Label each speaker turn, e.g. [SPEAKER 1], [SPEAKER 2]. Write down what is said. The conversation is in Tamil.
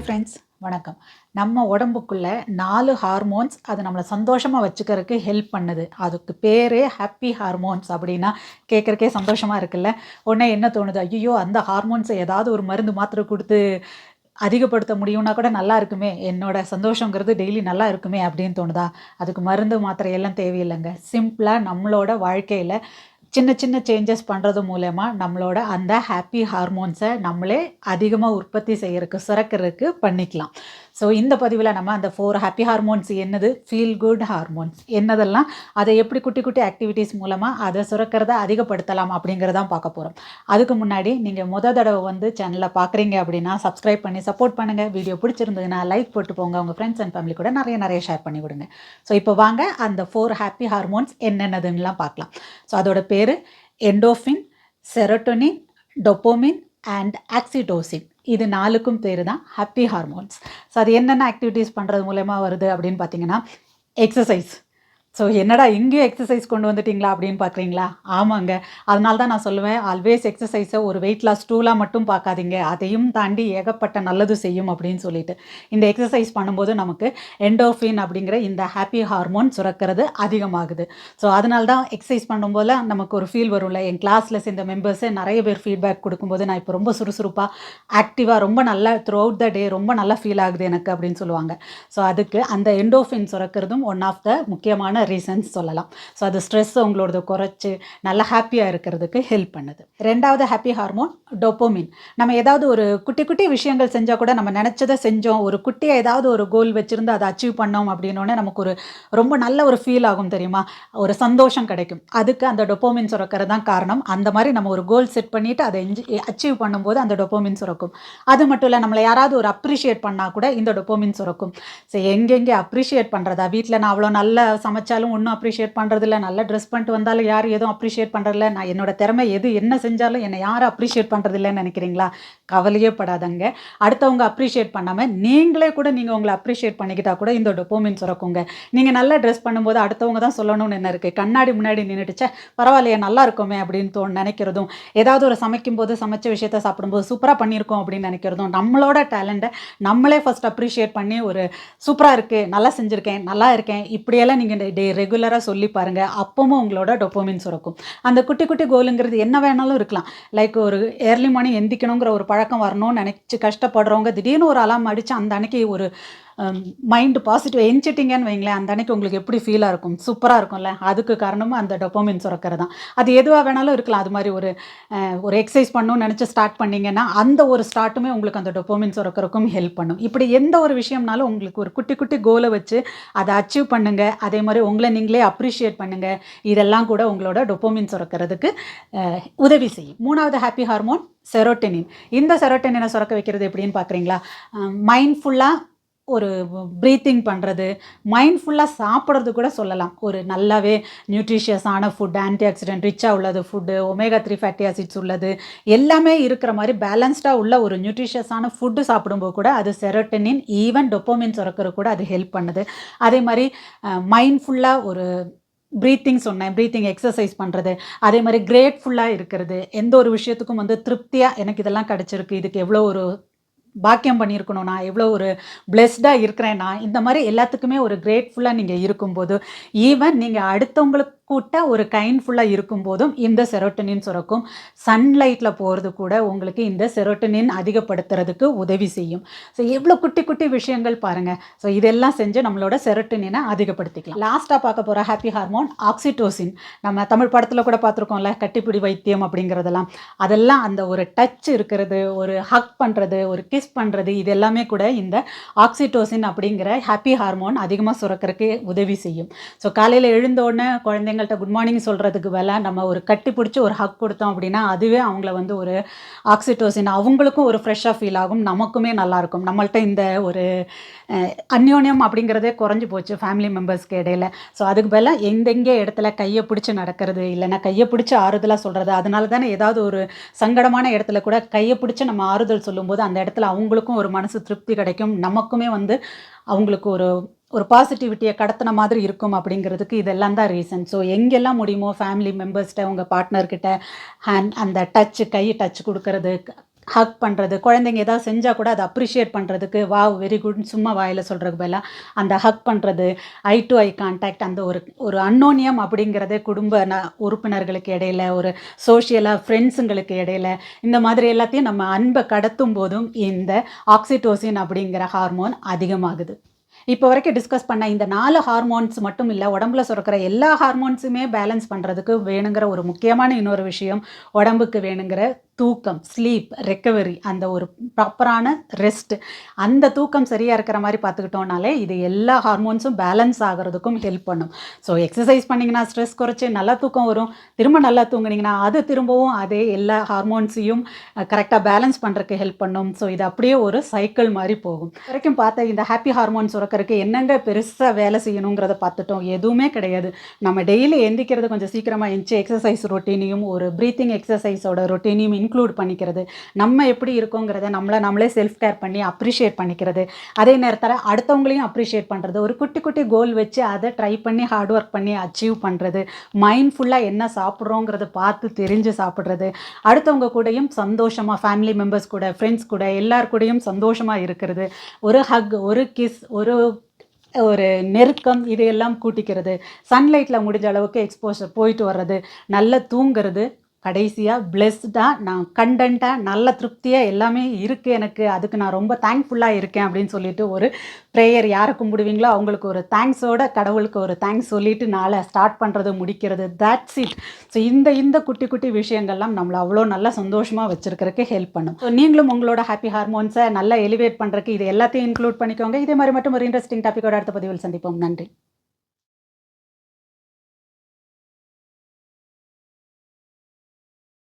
[SPEAKER 1] ஹாய் ஃப்ரெண்ட்ஸ் வணக்கம். நம்ம உடம்புக்குள்ள நாலு ஹார்மோன்ஸ் அது நம்மளை சந்தோஷமாக வச்சுக்கிறதுக்கு ஹெல்ப் பண்ணுது. அதுக்கு பேரே ஹாப்பி ஹார்மோன்ஸ் அப்படின்னா கேட்குறக்கே சந்தோஷமாக இருக்குல்ல? உடனே என்ன தோணுது? ஐயோ அந்த ஹார்மோன்ஸை ஏதாவது ஒரு மருந்து மாத்திரை கொடுத்து அதிகப்படுத்த முடியும்னா கூட நல்லா இருக்குமே. என்னோட சந்தோஷங்கிறது டெய்லி நல்லா இருக்குமே அப்படின்னு தோணுதா? அதுக்கு மருந்து மாத்திரை எல்லாம் தேவையில்லைங்க. சிம்பிளாக நம்மளோட வாழ்க்கையில் சின்ன சின்ன சேஞ்சஸ் பண்ணுறது மூலயமா நம்மளோட அந்த ஹாப்பி ஹார்மோன்ஸை நம்மளே அதிகமாக உற்பத்தி செய்யறதுக்கு சுரக்கிறதுக்கு பண்ணிக்கலாம். ஸோ இந்த பதிவில் நம்ம அந்த ஃபோர் ஹாப்பி ஹார்மோன்ஸ் என்னது? ஃபீல் குட் ஹார்மோன்ஸ் என்னதெல்லாம்? அதை எப்படி குட்டி குட்டி ஆக்டிவிட்டீஸ் மூலமாக அதை சுரக்கிறத அதிகப்படுத்தலாம் அப்படிங்கிறதான் பார்க்க போகிறோம் அதுக்கு முன்னாடி நீங்கள் முத தடவை வந்து சேனலை பார்க்குறீங்க அப்படின்னா சப்ஸ்கிரைப் பண்ணி சப்போர்ட் பண்ணுங்கள் வீடியோ பிடிச்சிருந்ததுன்னா லைக் போட்டு போங்க. உங்கள் ஃப்ரெண்ட்ஸ் அண்ட் ஃபேமிலி கூட நிறைய நிறைய ஷேர் பண்ணி கொடுங்க ஸோ இப்போ வாங்க அந்த ஃபோர் ஹாப்பி ஹார்மோன்ஸ் என்னென்னதுன்னெலாம் பார்க்கலாம். ஸோ அதோட பேர் endorphin serotonin dopamine and oxytocin இது நாலுக்கும் பேர் தான் ஹாப்பி ஹார்மோன்ஸ் ஸோ அது என்னென்ன ஆக்டிவிட்டீஸ் பண்ணுறது மூலயமா வருது அப்படின்னு பார்த்தீங்கன்னா எக்ஸசைஸ் ஸோ என்னடா இங்கேயும் எக்ஸசைஸ் கொண்டு வந்துட்டீங்களா அப்படின்னு பார்க்குறீங்களா? ஆமாங்க. அதனால தான் நான் சொல்லுவேன் ஆல்வேஸ் எக்ஸசைஸை ஒரு வெயிட் லாஸ் டூலாக மட்டும் பார்க்காதீங்க. அதையும் தாண்டி ஏகப்பட்ட நல்லது செய்யும் அப்படின்னு சொல்லிட்டு. இந்த எக்ஸசைஸ் பண்ணும்போது நமக்கு எண்டோஃபின் அப்படிங்கிற இந்த ஹாப்பி ஹார்மோன் சுரக்கிறது அதிகமாகுது. ஸோ அதனால தான் எக்ஸசைஸ் பண்ணும்போது நமக்கு ஒரு ஃபீல் வரும்ல. என் கிளாஸில் சேர்ந்த மெம்பர்ஸே நிறைய பேர் ஃபீட்பேக் கொடுக்கும்போது நான் இப்போ ரொம்ப சுறுசுறுப்பாக ஆக்டிவாக ரொம்ப நல்லா த்ரூ அவுட் த டே ரொம்ப நல்லா ஃபீல் ஆகுது எனக்கு அப்படின்னு சொல்லுவாங்க. ஸோ அதுக்கு அந்த எண்டோஃபின் சுரக்கிறதும் ஒன் ஆஃப் த முக்கியமான ரீசன்ஸ் சொல்லலாம். ஸோ அது ஸ்ட்ரெஸ் உங்களோடது குறைச்சி நல்லா ஹாப்பியாக இருக்கிறதுக்கு ஹெல்ப் பண்ணுது. ரெண்டாவது ஹாப்பி ஹார்மோன் டொப்போமின் நம்ம ஏதாவது ஒரு குட்டி குட்டி விஷயங்கள் செஞ்சால் கூட நம்ம நினச்சதை செஞ்சோம் ஒரு குட்டியாக ஏதாவது ஒரு கோல் வச்சுருந்து அதை அச்சீவ் பண்ணோம் அப்படின்னோடனே நமக்கு ஒரு ரொம்ப நல்ல ஒரு ஃபீல் ஆகும் தெரியுமா? ஒரு சந்தோஷம் கிடைக்கும். அதுக்கு அந்த டொப்போமின் சுரக்கிறது தான் காரணம். அந்த மாதிரி நம்ம ஒரு கோல் செட் பண்ணிவிட்டு அதை எஞ்சி அச்சீவ் பண்ணும்போது அந்த டொப்போமின் சுரக்கும். அது மட்டும் இல்லை நம்மளை யாராவது ஒரு அப்ரிஷியேட் பண்ணால் கூட இந்த டொப்போமின் சுரக்கும். ஸோ எங்கெங்கே அப்ரிஷியேட் பண்ணுறதா வீட்டில் நான் அவ்வளோ நல்லா சமைச்சாலும் ஒன்றும் அப்ரிஷியேட் பண்ணுறதில்ல நல்ல ட்ரெஸ் பண்ணிட்டு வந்தாலும் யாரும் எதுவும் அப்ரிஷியேட் பண்ணுறதில்ல நான் என்னோட திறமை எது என்ன செஞ்சாலும் என்னை யாரும் அப்ரிஷியேட் பண்ணுறதில்லன்னு நினைக்கிறீங்களா? கவலையே படாதங்க. அடுத்தவங்க அப்ரிஷியேட் பண்ணாமல் நீங்களே கூட நீங்கள் உங்களை அப்ரிஷியேட் பண்ணிக்கிட்டா கூட இந்த டொப்போமின் சுரக்குங்க. நீங்கள் நல்லா ட்ரெஸ் பண்ணும்போது அடுத்தவங்க தான் சொல்லணும்னு என்ன இருக்குது கண்ணாடி முன்னாடி நின்றுட்டுச்சே பரவாயில்லையே நல்லா இருக்குமே அப்படின்னு தோணு நினைக்கிறதும். ஏதாவது ஒரு சமைக்கும்போது சமைச்ச விஷயத்த சாப்பிடும்போது சூப்பராக பண்ணியிருக்கோம் அப்படின்னு நினைக்கிறதும். நம்மளோட டேலண்ட்டை நம்மளே ஃபஸ்ட் அப்ரிஷியேட் பண்ணி ஒரு சூப்பராக இருக்குது நல்லா செஞ்சுருக்கேன் நல்லா இருக்கேன் இப்படியெல்லாம் நீங்கள் டே ரெகுலராக சொல்லி பாருங்கள் அப்பவும் உங்களோட டொப்போமின் சுரக்கும். அந்த குட்டி குட்டி கோலுங்கிறது என்ன வேணாலும் இருக்கலாம். லைக் ஒரு ஏர்லி மார்னிங் எந்திக்கணுங்கிற ஒரு பழக்கம் வரணும்னு நினச்சி கஷ்டப்படுறவங்க திடீர்னு ஒரு அலாம் அடித்து அந்த அன்னைக்கு ஒரு Um, மைண்டு பாசிட்டிவ் எஞ்சிட்டிங்கன்னு வைங்களேன் அந்த அன்னைக்கு உங்களுக்கு எப்படி ஃபீலாக இருக்கும்? சூப்பராக இருக்கும்ல. அதுக்கு காரணமும் அந்த டொப்போமின் சுரக்கிறது. தான் அது எதுவாக வேணாலும் இருக்கலாம். அது மாதிரி ஒரு ஒரு எக்ஸசைஸ் பண்ணணும்னு நினச்சி ஸ்டார்ட் பண்ணிங்கன்னா அந்த ஒரு ஸ்டார்ட்டுமே உங்களுக்கு அந்த டொப்போமின் சுரக்கிறதுக்கும் ஹெல்ப் பண்ணும். இப்படி எந்த ஒரு விஷயம்னாலும் உங்களுக்கு ஒரு குட்டி குட்டி கோலை வச்சு அதை அச்சீவ் பண்ணுங்கள் அதே மாதிரி உங்களை நீங்களே அப்ரிஷியேட் பண்ணுங்கள் இதெல்லாம் கூட உங்களோட டொப்போமின் சுரக்கிறதுக்கு உதவி செய்யும். மூணாவது ஹாப்பி ஹார்மோன் செரோட்டனின் இந்த செரோட்டனினை சுரக்க வைக்கிறது எப்படின்னு பார்க்குறீங்களா மைண்ட்ஃபுல்லாக ஒரு ப்ரீத்திங் பண்ணுறது மைண்ட்ஃபுல்லாக சாப்பிட்றது கூட சொல்லலாம். ஒரு நல்லாவே நியூட்ரிஷியஸான ஃபுட் ஆன்டி ஆக்சிடென்ட் ரிச்சாக உள்ளது food omega three fatty acids உள்ளது எல்லாமே இருக்கிற மாதிரி பேலன்ஸ்டாக உள்ள ஒரு நியூட்ரிஷியஸான ஃபுட்டு சாப்பிடும்போது கூட அது செரோட்டனின் ஈவன் டொப்போமின் சுரக்கிற கூட அது ஹெல்ப் பண்ணுது. அதே மாதிரி மைண்ட்ஃபுல்லாக ஒரு ப்ரீத்திங் சொன்னேன் ப்ரீத்திங் எக்ஸசைஸ் பண்ணுறது அதே மாதிரி கிரேட்ஃபுல்லாக இருக்கிறது எந்த ஒரு விஷயத்துக்கும் வந்து திருப்தியாக எனக்கு இதெல்லாம் கிடச்சிருக்கு இதுக்கு எவ்வளோ ஒரு பாக்கியம் பண்ணியிருக்கணும். நான் எவ்வளோ ஒரு பிளெஸ்டாக இருக்கிறேன் நான் இந்த மாதிரி எல்லாத்துக்குமே ஒரு கிரேட்ஃபுல்லாக நீங்கள் இருக்கும்போது ஈவன் நீங்கள் அடுத்தவங்களுக்கு கூட்ட ஒரு கைண்ட்ஃபுல்லாக இருக்கும்போதும் இந்த செரோட்டனின் சுரக்கும். சன்லைட்டில் போகிறது கூட உங்களுக்கு இந்த செரோட்டனின் அதிகப்படுத்துறதுக்கு உதவி செய்யும். ஸோ எவ்வளோ குட்டி குட்டி விஷயங்கள் பாருங்கள் ஸோ இதெல்லாம் செஞ்சு நம்மளோட செரோட்டனினை அதிகப்படுத்திக்கலாம். லாஸ்ட்டாக பார்க்க போகிற ஹாப்பி ஹார்மோன் ஆக்சிடோசின் நம்ம தமிழ் படத்தில் கூட பார்த்துருக்கோம்ல கட்டிப்பிடி வைத்தியம் அப்படிங்கிறதெல்லாம். அதெல்லாம் அந்த ஒரு டச் இருக்கிறது ஒரு ஹக் பண்ணுறது ஒரு கிஸ் பண்ணுறது இது எல்லாமே கூட இந்த ஆக்சிடோசின் அப்படிங்கிற ஹாப்பி ஹார்மோன் அதிகமாக சுரக்கிறதுக்கு உதவி செய்யும். ஸோ காலையில் எழுந்தோடனே குழந்தைங்க குழந்தைங்கள்ட்ட குட் மார்னிங் சொல்கிறதுக்கு வேலை நம்ம ஒரு கட்டி பிடிச்சி ஒரு ஹக் கொடுத்தோம் அப்படின்னா அதுவே அவங்கள வந்து ஒரு ஆக்சிடோசின் அவங்களுக்கும் ஒரு ஃப்ரெஷ்ஷாக ஃபீல் ஆகும் நமக்குமே நல்லாயிருக்கும் நம்மள்ட்ட இந்த ஒரு அந்யோன்யம் அப்படிங்கிறதே குறைஞ்சி போச்சு ஃபேமிலி மெம்பர்ஸ்க்கு இடையில. ஸோ அதுக்கு பதிலாக எந்தெங்கே இடத்துல கையை பிடிச்சி நடக்கிறது இல்லைன்னா கையை பிடிச்சி ஆறுதலாக சொல்கிறது அதனால தானே ஏதாவது ஒரு சங்கடமான இடத்துல கூட கையை பிடிச்சி நம்ம ஆறுதல் சொல்லும்போது அந்த இடத்துல அவங்களுக்கும் ஒரு மனசு திருப்தி கிடைக்கும். நமக்குமே வந்து அவங்களுக்கு ஒரு ஒரு பாசிட்டிவிட்டியை கடத்தின மாதிரி இருக்கும் அப்படிங்கிறதுக்கு இதெல்லாம் தான் ரீசன் ஸோ எங்கெல்லாம் முடியுமோ ஃபேமிலி மெம்பர்ஸ்கிட்ட உங்கள் பார்ட்னர்கிட்ட ஹேண்ட் அந்த டச்சு கை டச் கொடுக்கறது ஹக் பண்ணுறது குழந்தைங்க ஏதாவது செஞ்சால் கூட அதை அப்ரிஷியேட் பண்ணுறதுக்கு வாவ் வெரி குட் சும்மா வாயில் சொல்கிறதுக்கு பதிலாக அந்த ஹக் பண்ணுறது ஐ டு ஐ கான்டாக்ட் அந்த ஒரு ஒரு அன்னோனியம் அப்படிங்கிறது குடும்ப ந உறுப்பினர்களுக்கு இடையில ஒரு சோஷியலாக ஃப்ரெண்ட்ஸுங்களுக்கு இடையில இந்த மாதிரி எல்லாத்தையும் நம்ம அன்பை கடத்தும் போதும் இந்த ஆக்சிடோசின் அப்படிங்கிற ஹார்மோன் அதிகமாகுது. இப்போ வரைக்கும் டிஸ்கஸ் பண்ண இந்த நாலு ஹார்மோன்ஸ் மட்டும் இல்லை உடம்புல சுரக்கிற எல்லா ஹார்மோன்ஸுமே பேலன்ஸ் பண்ணுறதுக்கு வேணுங்கிற ஒரு முக்கியமான இன்னொரு விஷயம் உடம்புக்கு வேணுங்கிற தூக்கம் ஸ்லீப் ரெக்கவரி அந்த ஒரு ப்ராப்பரான ரெஸ்ட் அந்த தூக்கம் சரியாக இருக்கிற மாதிரி பார்த்துக்கிட்டோம்னாலே இது எல்லா ஹார்மோன்ஸும் பேலன்ஸ் ஆகிறதுக்கும் ஹெல்ப் பண்ணும். ஸோ எக்ஸசைஸ் பண்ணிங்கன்னா ஸ்ட்ரெஸ் குறைச்சி நல்லா தூக்கம் வரும். திரும்ப நல்லா தூங்குனீங்கன்னா அது திரும்பவும் அதே எல்லா ஹார்மோன்ஸையும் கரெக்டாக பேலன்ஸ் பண்ணுறதுக்கு ஹெல்ப் பண்ணும். ஸோ இது அப்படியே ஒரு சைக்கிள் மாதிரி போகும். வரைக்கும் பார்த்த இந்த ஹாப்பி ஹார்மோன் சுரக்கிறதுக்கு என்னங்க பெருசாக வேலை செய்யணுங்கிறத பார்த்துட்டோம். எதுவுமே கிடையாது. நம்ம டெய்லி எந்திக்கிறது கொஞ்சம் சீக்கிரமாக எந்திச்சு எக்ஸசைஸ் ரொட்டீனையும் ஒரு ப்ரீத்திங் எக்ஸசைஸோட ரொட்டீனையும் இன்க்ளூட் பண்ணிக்கிறது. நம்ம எப்படி இருக்கோங்கிறத நம்மளை நம்மளே செல்ஃப் கேர் பண்ணி அப்ரிஷியேட் பண்ணிக்கிறது. அதே நேரத்தில் அடுத்தவங்களையும் அப்ரிஷியேட் பண்ணுறது ஒரு குட்டி குட்டி கோல் வச்சு அதை ட்ரை பண்ணி ஹார்ட் ஒர்க் பண்ணி அச்சீவ் பண்ணுறது மைண்ட்ஃபுல்லாக என்ன சாப்பிட்றோங்கிறத பார்த்து தெரிஞ்சு சாப்பிட்றது. அடுத்தவங்க கூடயும் சந்தோஷமாக ஃபேமிலி மெம்பர்ஸ் கூட ஃப்ரெண்ட்ஸ் கூட எல்லார் கூடயும் சந்தோஷமாக இருக்கிறது. ஒரு ஹக் ஒரு கிஸ் ஒரு ஒரு நெருக்கம் இதையெல்லாம் கூட்டிக்கிறது. சன்லைட்டில் முடிஞ்ச அளவுக்கு எக்ஸ்போஷர் போயிட்டு வர்றது. நல்லா தூங்குறது. கடைசியாக பிளெஸ்டாக நான் கண்டென்ட்டாக நல்ல திருப்தியாக எல்லாமே இருக்குது எனக்கு. அதுக்கு நான் ரொம்ப தேங்க்ஃபுல்லாக இருக்கேன் அப்படின்னு சொல்லிட்டு ஒரு ப்ரேயர் யாரை கும்பிடுவீங்களோ அவங்களுக்கு ஒரு தேங்க்ஸோட கடவுளுக்கு ஒரு தேங்க்ஸ் சொல்லிட்டு நாளை ஸ்டார்ட் பண்ணுறது முடிக்கிறது. தட்ஸ் இட் ஸோ இந்த இந்த குட்டி குட்டி விஷயங்கள்லாம் நம்மளை அவ்வளோ நல்லா சந்தோஷமாக வச்சுருக்கிறதுக்கு ஹெல்ப் பண்ணும். ஸோ நீங்களும் உங்களோட ஹாப்பி ஹார்மோன்ஸை நல்லா எலிவேட் பண்ணுறதுக்கு இது எல்லாத்தையும் இன்க்ளூட் பண்ணிக்கோங்க. இதே மாதிரி மட்டும் ஒரு இன்ட்ரெஸ்டிங் டாப்பிக்கோட அடுத்த பதிவில் சந்திப்போம். நன்றி.